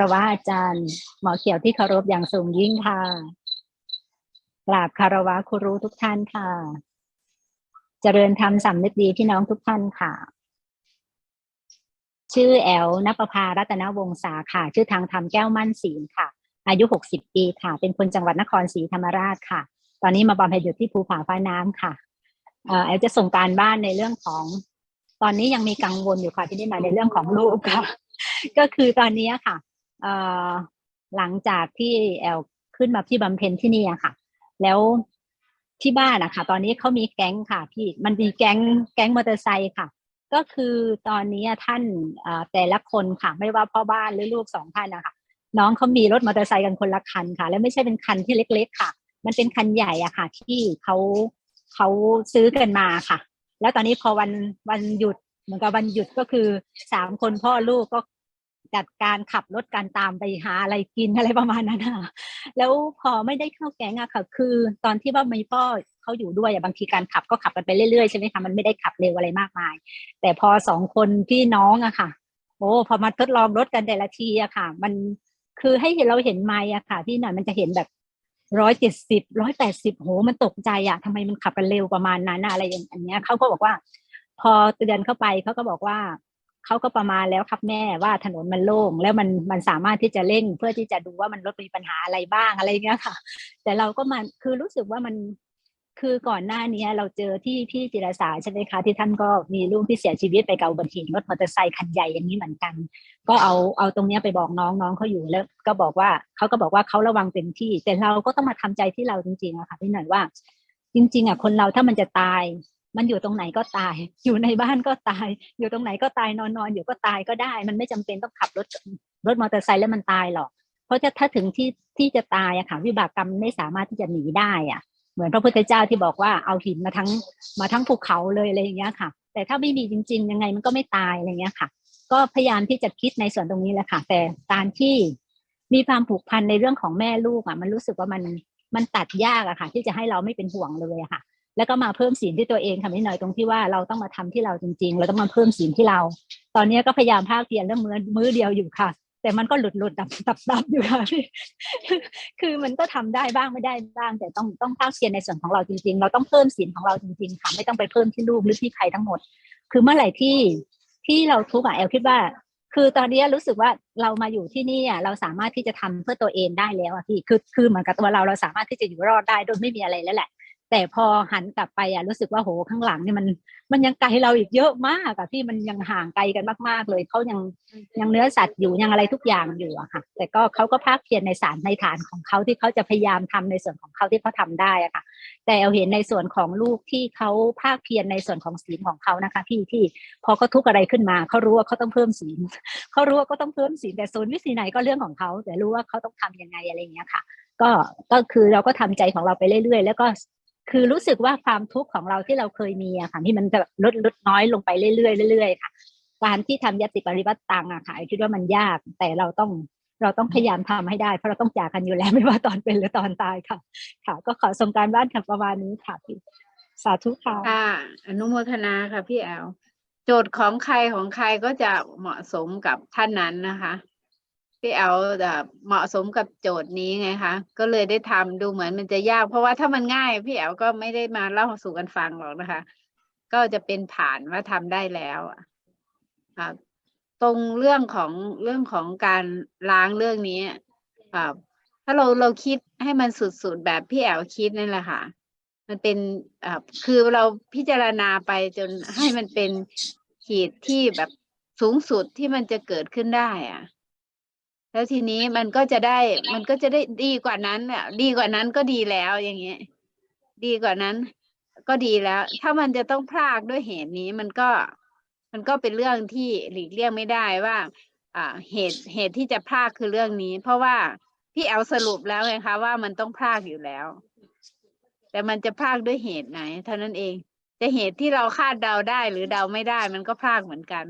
ารวะอาจารย์หมอเขียวที่เคารพอย่างสูงยิ่งค่ะกราบคารวะครูรู้ทุกท่านค่ะ เจริญธรรมสำนึกดีพี่น้องทุกท่านค่ะ ชื่อแอลนปภารัตนวงศาค่ะ ชื่อทางธรรมแก้วมั่นศีลค่ะ อายุหกสิบปีค่ะ เป็นคนจังหวัดนครศรีธรรมราชค่ะ ตอนนี้มาบำเพ็ญอยู่ที่ภูผาฟ้าน้ำค่ะแอลจะส่งการบ้านในเรื่องของ ตอนนี้ยังมีกังวลอยู่ค่ะที่นี่มาในเรื่องของลูกค่ะ ก็คือตอนนี้ค่ะ หลังจากที่แอลขึ้นมาที่บำเพ็ญที่นี่อะค่ะ แล้วที่บ้านอะค่ะ ตอนนี้เขามีแก๊งค่ะพี่มันมีแก๊งแก๊งมอเตอร์ไซค์ค่ะ ก็คือตอนนี้ท่านแต่ละคนค่ะไม่ว่าพ่อบ้านหรือลูกสองท่านนะคะน้องเขามีรถมอเตอร์ไซค์กันคนละคันค่ะ แล้วไม่ใช่เป็นคันที่เล็ก ๆ ค่ะ มันเป็นคันใหญ่อะค่ะ ที่เขาเขาซื้อกันมาค่ะ แล้วตอนนี้พอวันวันหยุดเหมือนกับวันหยุดก็คือสามคนพ่อลูกก็ จัดการขับรถกันตามไปหาอะไรกินอะไรประมาณนั้นค่ะแล้วพอไม่ได้เข้าแก๊งอะค่ะ คือตอนที่ว่ามีพ่อเขาอยู่ด้วยอะบางทีการขับก็ขับกันไปเรื่อยๆใช่ไหมคะมันไม่ได้ขับเร็วอะไรมากมาย แต่พอสองคนพี่น้องอะค่ะ โอ้พอมาทดลองรถกันแต่ละทีอะค่ะ มันคือให้เราเห็นไมล์อะค่ะ พี่หน่อยมันจะเห็นแบบร้อยเจ็ดสิบร้อยแปดสิบโหมันตกใจอะทำไมมันขับกันเร็วประมาณนั้นอะอะไรอย่างเงี้ยเขาก็บอกว่า พอเตือนเข้าไปเขาก็บอกว่า เขาก็ประมาณแล้วครับแม่ว่าถนนมันโล่งแล้วมันมันสามารถที่จะเร่งเพื่อที่จะดูว่ามันรถมีปัญหาอะไรบ้างอะไรเงี้ยค่ะ แต่เราก็มันคือรู้สึกว่ามันคือก่อนหน้านี้เราเจอที่ที่จิรสาใช่ไหมคะที่ท่านก็มีลูกที่เสียชีวิตไปกับอุบัติเหตุรถมอเตอร์ไซค์คันใหญ่อย่างนี้เหมือนกัน ก็เอาเอาตรงเนี้ยไปบอกน้องน้องเขาอยู่แล้ว ก็บอกว่าเขาก็บอกว่าเขาระวังเต็มที่ แต่เราก็ต้องมาทำใจที่เราจริงๆอะค่ะพี่หน่อยว่า จริง ๆอะคนเราถ้ามันจะตาย มันอยู่ตรงไหนก็ตาย อยู่ในบ้านก็ตาย อยู่ตรงไหนก็ตายนอนนอนอยู่ก็ตายก็ได้ มันไม่จำเป็นต้องขับรถรถมอเตอร์ไซค์แล้วมันตายหรอก เพราะถ้าถ้าถึงที่ที่จะตายอะค่ะวิบากกรรมไม่สามารถที่จะหนีได้อะเหมือนพระพุทธเจ้าที่บอกว่าเอาหินมาทั้งมาทั้งภูเขาเลยอะไรอย่างเงี้ยค่ะ แต่ถ้าไม่มีจริง ๆ ยังไงมันก็ไม่ตายอะไรเงี้ยค่ะ ก็พยายามที่จะคิดในส่วนตรงนี้แหละค่ะ แต่การที่มีความผูกพันในเรื่องของแม่ลูกอะมันรู้สึกว่ามันมันตัดยากอะค่ะ ที่จะให้เราไม่เป็นห่วงเลยอะค่ะ แล้วก็มาเพิ่มศีลที่ตัวเองค่ะนิดหน่อยตรงที่ว่าเราต้องมาทำที่เราจริง ๆ เราต้องมาเพิ่มศีลที่เรา ตอนนี้ก็พยายามภาคเพียรเรื่องมื้อมื้อเดียวอยู่ค่ะ แต่มันก็หลุดหลุดดับดับดับอยู่ค่ะคือมันก็ทำได้บ้างไม่ได้บ้าง แต่ต้องต้องภาคเพียรในส่วนของเราจริง ๆ เราต้องเพิ่มศีลของเราจริงๆค่ะไม่ต้องไปเพิ่มที่ลูกหรือที่ใครทั้งหมด คือเมื่อไหร่ที่ที่เราทุกข์อะแอลคิดว่า คือตอนนี้รู้สึกว่าเรามาอยู่ที่นี่อะเราสามารถที่จะทำเพื่อตัวเองได้แล้วอะพี่คือคือเหมือนกับตัวเราเราสามารถที่จะอยู่รอดได้โดยไม่มีอะไรแล้วแหละ แต่พอหันกลับไปอะรู้สึกว่าโหข้างหลังเนี่ยมัน มันยังไกลเราอีกเยอะมากอะพี่มันยังห่างไกลกันมากๆเลยเขายังยังเนื้อสัตว์อยู่ยังอะไรทุกอย่างอยู่อะค่ะ แต่ก็เขาก็ภาคเพียรในสารในฐานของเขาที่เขาจะพยายามทำในส่วนของเขาที่เขาทำได้อะค่ะ แต่เอาเห็นในส่วนของลูกที่เขาภาคเพียรในส่วนของศีลของเขานะคะ พี่ที่พอเขาทุกข์อะไรขึ้นมาเขารู้ว่าเขาต้องเพิ่มศีลเขารู้ว่าก็ต้องเพิ่มศีลแต่โซนวิธีไหนก็เรื่องของเขาแต่รู้ว่าเขาต้องทำยังไงอะไรอย่างเงี้ยค่ะก็ก็คือเราก็ทำใจของเราไปเรื่อยๆ แล้วก็ คือรู้สึกว่าความทุกข์ของเราที่เราเคยมีอะค่ะที่มันจะลดลดน้อยลงไปเรื่อยๆเรื่อยๆค่ะการที่ทำยติปริวัติตังอะค่ะคิดว่ามันยาก แต่เราต้องเราต้องพยายามทำให้ได้ เพราะเราต้องจากกันอยู่แล้วไม่ว่าตอนเป็นหรือตอนตายค่ะ ค่ะ ก็ขอส่งการบ้านค่ะประมาณนี้ค่ะพี่สาธุค่ะค่ะอนุโมทนาค่ะพี่แอลโจทย์ของใครของใครก็จะเหมาะสมกับท่านนั้นนะคะ พี่แอลแบบเหมาะสมกับโจทย์นี้ไงคะ ก็เลยได้ทำดูเหมือนมันจะยาก เพราะว่าถ้ามันง่ายพี่แอลก็ไม่ได้มาเล่าสู่กันฟังหรอกนะคะ ก็จะเป็นผ่านว่าทำได้แล้วอ่าตรงเรื่องของเรื่องของการล้างเรื่องนี้อ่าถ้าเราเราคิดให้มันสุดๆแบบพี่แอลคิดนั่นแหละค่ะ มันเป็นอ่าคือเราพิจารณาไปจนให้มันเป็นขีดที่แบบสูงสุดที่มันจะเกิดขึ้นได้ อะ แล้วทีนี้มันก็จะได้ มันก็จะได้ดีกว่านั้นอะดีกว่านั้นก็ดีแล้วอย่างเงี้ยดีกว่านั้น ก็ดีแล้ว ถ้ามันจะต้องพลากด้วยเหตุนี้มันก็ มันก็เป็นเรื่องที่หลีกเลี่ยงไม่ได้ว่า อ่า เหตุเหตุที่จะพลากคือเรื่องนี้ เพราะว่าพี่แอลสรุปแล้วไงคะว่ามันต้องพลากอยู่แล้ว แต่มันจะพลากด้วยเหตุไหนเท่านั้นเอง จะเหตุที่เราคาดเดาได้หรือเดาไม่ได้ มันก็พลากเหมือนกัน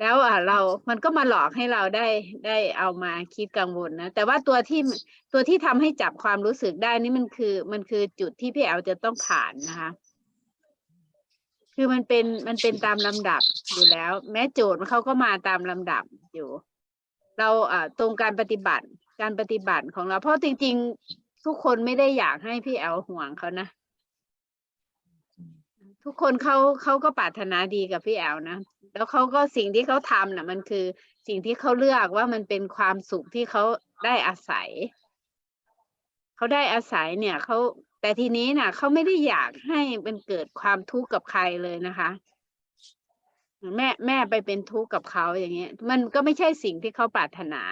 แล้วอะเรา มันก็มาหลอกให้เราได้ได้เอามาคิดกังวลนะ แต่ว่าตัวที่ตัวที่ทำให้จับความรู้สึกได้นี่มันคือมันคือจุดที่พี่แอลจะต้องผ่านนะคะ คือมันเป็นมันเป็นตามลำดับอยู่แล้ว แม้โจทย์เขาก็มาตามลำดับอยู่ เราอ่าตรงการปฏิบัติการปฏิบัติของเรา เพราะจริง ๆ ทุกคนไม่ได้อยากให้พี่แอลห่วงเขานะ ทุกคนเขาเขาก็ปรารถนาดีกับพี่แอลนะ แล้วเขาก็สิ่งที่เขาทำน่ะ มันคือสิ่งที่เขาเลือกว่ามันเป็นความสุขที่เขาได้อาศัย เขาได้อาศัยเนี่ยเขาแต่ทีนี้น่ะเขาไม่ได้อยากให้มันเกิดความทุกข์กับใครเลยนะคะ แม่แม่ไปเป็นทุกข์กับเขาอย่างเงี้ย มันก็ไม่ใช่สิ่งที่เขาปรารถนา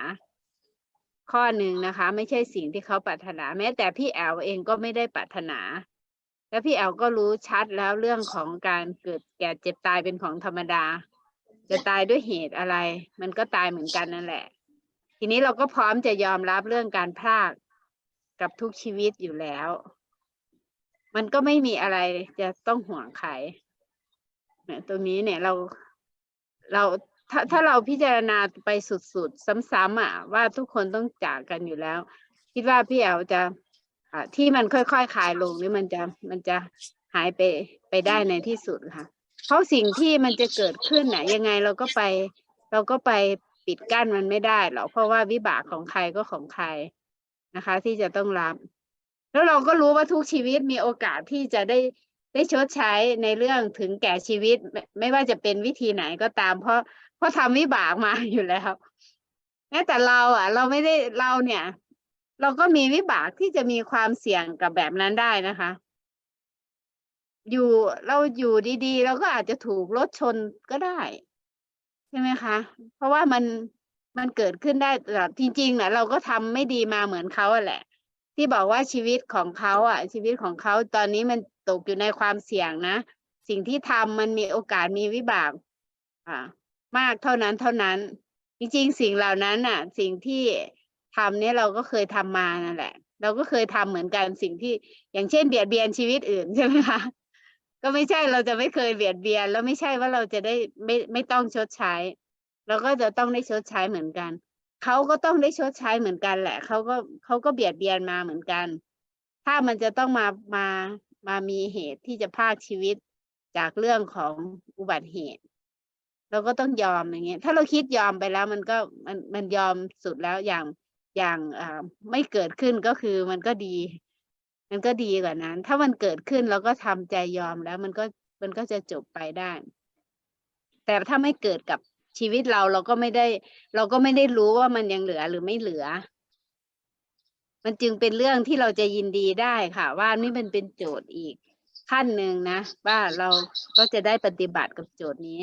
ข้อหนึ่งนะคะ ไม่ใช่สิ่งที่เขาปรารถนา แม้แต่พี่แอลเองก็ไม่ได้ปรารถนา แล้วพี่แอลก็รู้ชัดแล้วเรื่องของการเกิดแก่เจ็บตายเป็นของธรรมดา จะตายด้วยเหตุอะไร มันก็ตายเหมือนกันนั่นแหละ ทีนี้เราก็พร้อมจะยอมรับเรื่องการพลากกับทุกชีวิตอยู่แล้ว มันก็ไม่มีอะไรจะต้องห่วงใครเนี่ยตรงนี้เนี่ยเราเราถ้าถ้าเราพิจารณาไปสุดๆ ซ้ำๆอะ ว่าทุกคนต้องจากกันอยู่แล้ว คิดว่าพี่แอลจะ อ่าที่มันค่อยๆคคลายลงนี่มันจะมันจะหายไปไปได้ในที่สุดค่ะ เพราะสิ่งที่มันจะเกิดขึ้นน่ะ ยังไงเราก็ไป เราก็ไปปิดกั้นมันไม่ได้หรอกเพราะว่าวิบากของใครก็ของใครนะคะ ที่จะต้องรับ แล้วเราก็รู้ว่าทุกชีวิตมีโอกาสที่จะได้ได้ชดใช้ในเรื่องถึงแก่ชีวิตไม่ไม่ว่าจะเป็นวิธีไหนก็ตาม เพราะเพราะทำวิบากมาอยู่แล้วแม้แต่เราอะ เราไม่ได้เราเนี่ย เราก็มีวิบากที่จะมีความเสี่ยงกับแบบนั้นได้นะคะ อยู่เราอยู่ดีๆ เราก็อาจจะถูกรถชนก็ได้ใช่ไหมคะ เพราะว่ามันมันเกิดขึ้นได้ตลอดจริงๆนะเราก็ทำไม่ดีมาเหมือนเขาแหละ ที่บอกว่าชีวิตของเขาอะ ชีวิตของเขาตอนนี้มันตกอยู่ในความเสี่ยงนะ สิ่งที่ทำมันมีโอกาสมีวิบาก อ่า มากเท่านั้นเท่านั้น จริงๆ สิ่งเหล่านั้นน่ะ สิ่งที่ ทำเนี่ยเราก็เคยทำมานั่นแหละ เราก็เคยทำเหมือนกันสิ่งที่อย่างเช่นเบียดเบียนชีวิตอื่นใช่ไหมคะก็ไม่ใช่เราจะไม่เคยเบียดเบียน แล้วไม่ใช่ว่าเราจะได้ไม่ไม่ต้องชดใช้ เราก็จะต้องได้ชดใช้เหมือนกันเขาก็ต้องได้ชดใช้เหมือนกันแหละเขาก็เขาก็เบียดเบียนมาเหมือนกัน ถ้ามันจะต้องมามามามีเหตุที่จะพากชีวิตจากเรื่องของอุบัติเหตุ เราก็ต้องยอมอย่างเงี้ยถ้าเราคิดยอมไปแล้วมันก็มันมันยอมสุดแล้วอย่าง อย่างไม่เกิดขึ้นก็คือมันก็ดี มันก็ดีกว่านั้น ถ้ามันเกิดขึ้นเราก็ทำใจยอมแล้วมันก็มันก็จะจบไปได้ แต่ถ้าไม่เกิดกับชีวิตเราเราก็ไม่ได้ เราก็ไม่ได้รู้ว่ามันยังเหลือหรือไม่เหลือ มันจึงเป็นเรื่องที่เราจะยินดีได้ค่ะ ว่านี่มันเป็นโจทย์อีกขั้นหนึ่งนะ ว่าเราก็จะได้ปฏิบัติกับโจทย์นี้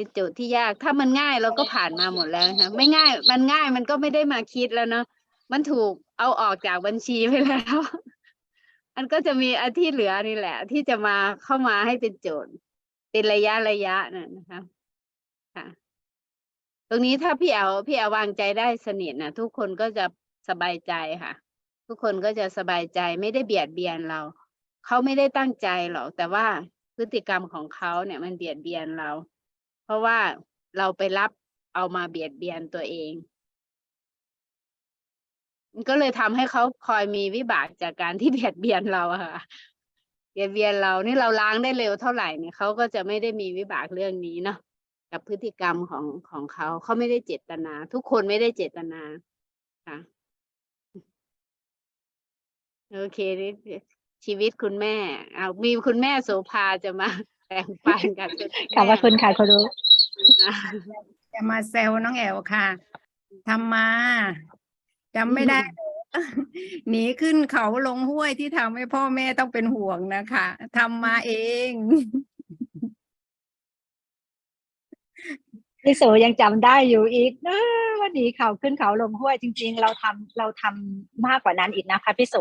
เป็นโจทย์ที่ยาก ถ้ามันง่ายเราก็ผ่านมาหมดแล้วนะคะไม่ง่าย มันง่ายมันก็ไม่ได้มาคิดแล้วเนาะมันถูกเอาออกจากบัญชีไปแล้วมันก็จะมีอันที่เหลือนี่แหละ ที่จะมาเข้ามาให้เป็นโจทย์ เป็นระยะระยะน่ะนะคะค่ะ ตรงนี้ถ้าพี่เอาพี่เอาวางใจได้สนิทนะทุกคนก็จะสบายใจค่ะ ทุกคนก็จะสบายใจไม่ได้เบียดเบียนเราเขาไม่ได้ตั้งใจหรอกแต่ว่าพฤติกรรมของเขาเนี่ยมันเบียดเบียนเรา ราะว่าเราไปรับเอามาเบียดเบียนตัวเองก็เลยทำให้เขาคอยมีวิบากจากการที่เบียดเบียนเราค่ะเบียดเบียนเรานี่เราล้างได้เร็วเท่าไหร่เนี่ยเขาก็จะไม่ได้มีวิบากเรื่องนี้เนาะกับพฤติกรรมของของเขาเขาไม่ได้เจตนา ทุกคนไม่ได้เจตนาค่ะโอเคนี่ชีวิตคุณแม่เอามีคุณแม่โสภาจะมา แบ่งปันกันเป็นขอบพระคุณค่ะคุณรู้แม่จะมาแซวน้องแอลค่ะทำมาจำไม่ได้ หนีขึ้นเขาลงห้วยที่ทำให้พ่อแม่ต้องเป็นห่วงนะคะทำมาเองพี่สูยังจำได้อยู่อีกเออว่าหนีเขาขึ้นเขาลงห้วยจริง ๆ เราทำเราทำมากกว่านั้นอีกนะคะพี่โส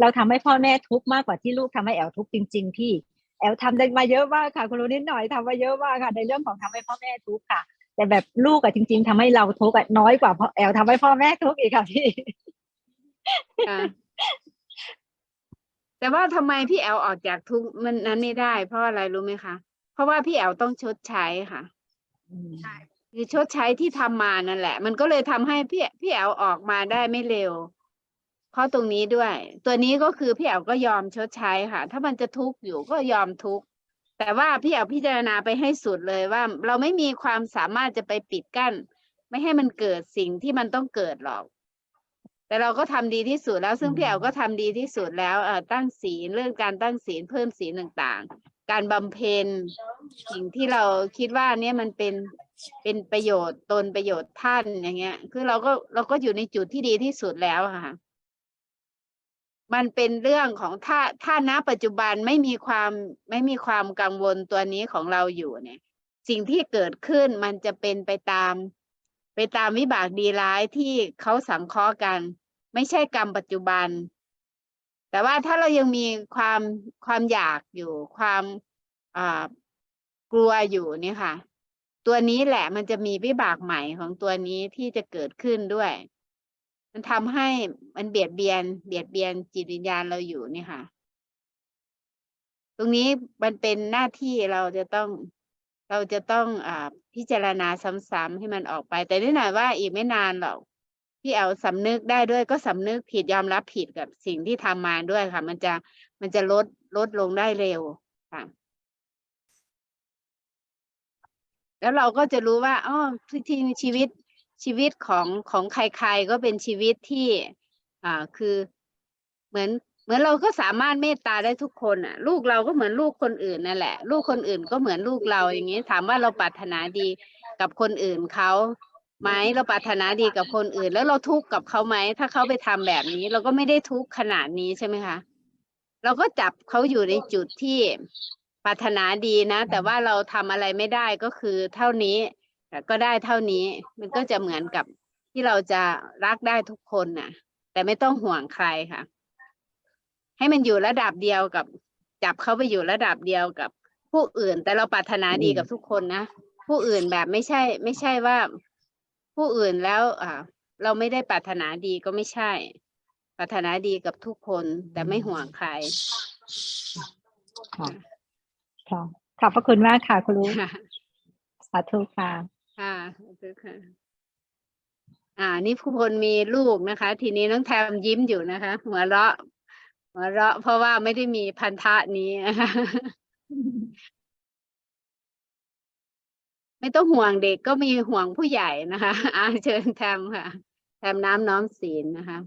เราทำให้พ่อแม่ทุกข์มากกว่าที่ลูกทำให้แอลทุกข์จริง ๆ พี่ แอลทำได้มาเยอะมากค่ะคุณรู้นิดหน่อยทำมาเยอะมากค่ะ ในเรื่องของทำให้พ่อแม่ทุกข์ค่ะ แต่แบบลูกอะจริง ๆทำให้เราทุกข์อะน้อยกว่าพ่อแอลทำให้พ่อแม่ทุกข์อีกค่ะพี่ค่ะแต่ว่าทำไมพี่แอลออกจากทุกข์มันนั้นไม่ได้ เพราะอะไรรู้ไหมคะ เพราะว่าพี่แอลต้องชดใช้ค่ะใช่คือชดใช้ที่ทำมานั่นแหละ มันก็เลยทำให้พี่พี่แอลออกมาได้ไม่เร็ว เพราะตรงนี้ด้วย ตัวนี้ก็คือพี่แอลก็ยอมชดใช้ค่ะ ถ้ามันจะทุกข์อยู่ก็ยอมทุกข์แต่ว่าพี่แอลพิจารณาไปให้สุดเลยว่า เราไม่มีความสามารถจะไปปิดกั้น ไม่ให้มันเกิดสิ่งที่มันต้องเกิดหรอก แต่เราก็ทำดีที่สุดแล้ว ซึ่งพี่แอลก็ทำดีที่สุดแล้วเอ่อตั้งศีลเรื่องการตั้งศีลเพิ่มศีลต่างๆ การบำเพ็ญสิ่งที่เราคิดว่าเนี่ยมันเป็นเป็นประโยชน์ตนประโยชน์ท่านอย่างเงี้ย คือเราก็เราก็อยู่ในจุดที่ดีที่สุดแล้วอะค่ะ มันเป็นเรื่องของถ้าถ้าณปัจจุบันไม่มีความไม่มีความกังวลตัวนี้ของเราอยู่เนี่ย สิ่งที่เกิดขึ้นมันจะเป็นไปตาม ไปตามวิบากดีร้ายที่เขาสังเคราะห์กัน ไม่ใช่กรรมปัจจุบัน แต่ว่าถ้าเรายังมีความความอยากอยู่ ความกลัวอยู่นี่ค่ะ ตัวนี้แหละมันจะมีวิบากใหม่ของตัวนี้ที่จะเกิดขึ้นด้วย มันทำให้มันเบียดเบียน เบียดเบียนจิตวิญญาณเราอยู่นี่ค่ะ ตรงนี้มันเป็นหน้าที่เราจะต้องเราจะต้องอ่าพิจารณาซ้ำๆให้มันออกไป แต่นี่หน่อยว่าอีกไม่นานหรอกพี่เอาสำนึกได้ด้วยก็สำนึกผิดยอมรับผิดกับสิ่งที่ทำมาด้วยค่ะ มันจะมันจะลดลดลงได้เร็วค่ะ แล้วเราก็จะรู้ว่าอ๋อที่ชีวิต ชีวิตของของใครๆก็เป็นชีวิตที่อ่าคือเหมือนเหมือนเราก็สามารถเมตตาได้ทุกคนอะ ลูกเราก็เหมือนลูกคนอื่นนั่นแหละ ลูกคนอื่นก็เหมือนลูกเราอย่างนี้ถามว่าเราปรารถนาดีกับคนอื่นเขาไหมเราปรารถนาดีกับคนอื่น แล้วเราทุกข์กับเขาไหมถ้าเขาไปทำแบบนี้ เราก็ไม่ได้ทุกข์ขนาดนี้ใช่ไหมคะเราก็จับเขาอยู่ในจุดที่ปรารถนาดีนะ แต่ว่าเราทำอะไรไม่ได้ก็คือเท่านี้ ก็ได้เท่านี้มันก็จะเหมือนกับที่เราจะรักได้ทุกคนน่ะ แต่ไม่ต้องห่วงใครค่ะ ให้มันอยู่ระดับเดียวกับ จับเขาไปอยู่ระดับเดียวกับผู้อื่น แต่เราปรารถนาดีกับทุกคนนะผู้อื่นแบบไม่ใช่ ไม่ใช่ว่า ผู้อื่นแล้ว อ่า เราไม่ได้ปรารถนาดีก็ไม่ใช่ ปรารถนาดีกับทุกคนแต่ไม่ห่วงใครค่ะค่ะขอบพระคุณมากค่ะคุณรู้ค่ะสาธุค่ะ ค่ะคุณค่ะอ่า นี่ผู้พลมีลูกนะคะ ทีนี้น้องแทมยิ้มอยู่นะคะ หัวเราะ หัวเราะ เพราะว่าไม่ได้มีพันธะนี้ ไม่ต้องห่วงเด็กก็มีห่วงผู้ใหญ่นะคะอาเชิญแทมค่ะ แทมน้ำน้อมศีลนะคะ